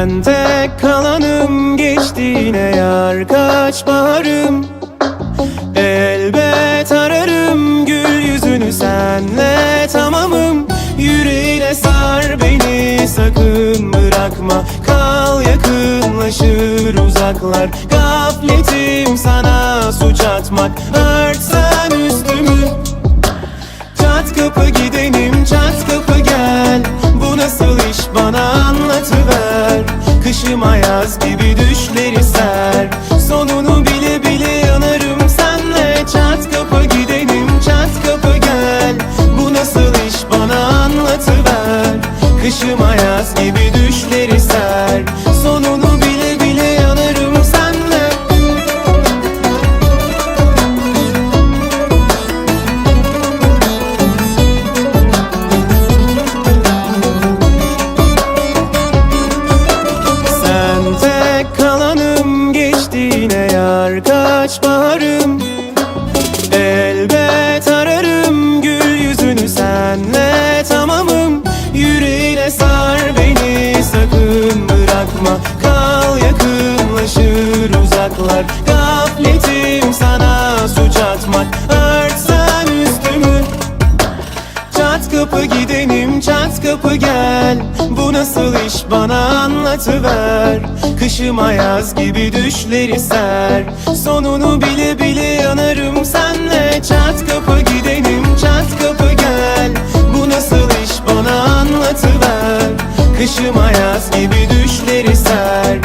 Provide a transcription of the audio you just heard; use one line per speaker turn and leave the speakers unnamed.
Ben tek kalanım geçtiğine yar kaç baharım. Elbet ararım gül yüzünü senle tamamım. Yüreğine sar beni sakın bırakma. Kal yakınlaşır uzaklar. Gafletim sana suç atmak. Örtsen üstümü. Çat kapı gidenim çat kapı gel Ayaz gibi düşleri ser. Sonunu bile bile yanarım senle. Çat kapı gidenim çat kapı gel. Bu nasıl iş? Bana anlatıver. Kışım ayaz gibi düşleri ser. Sonunu yar kaç baharım Elbet ararım gül yüzünü senle tamamım. Yüreğine sar beni sakın bırakma. Kal yakınlaşır uzaklar. Gafletim sana suç atmak. Örtsen üstümü. Çat kapı gidenim çat kapı gel nasıl iş bana anlatıver. Kışıma yaz gibi düşleri ser. Sonunu bile bile yanarım senle. Çat kapı gidelim çat kapı gel. Bu nasıl iş bana anlatıver. Kışıma yaz gibi düşleri ser.